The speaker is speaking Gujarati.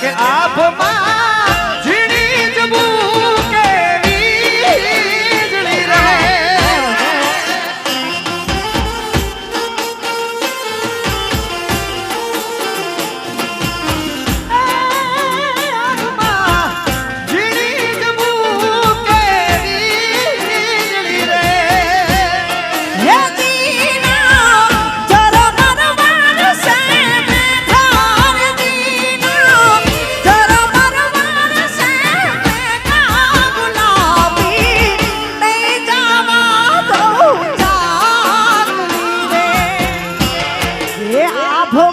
કે આભમાં आप हो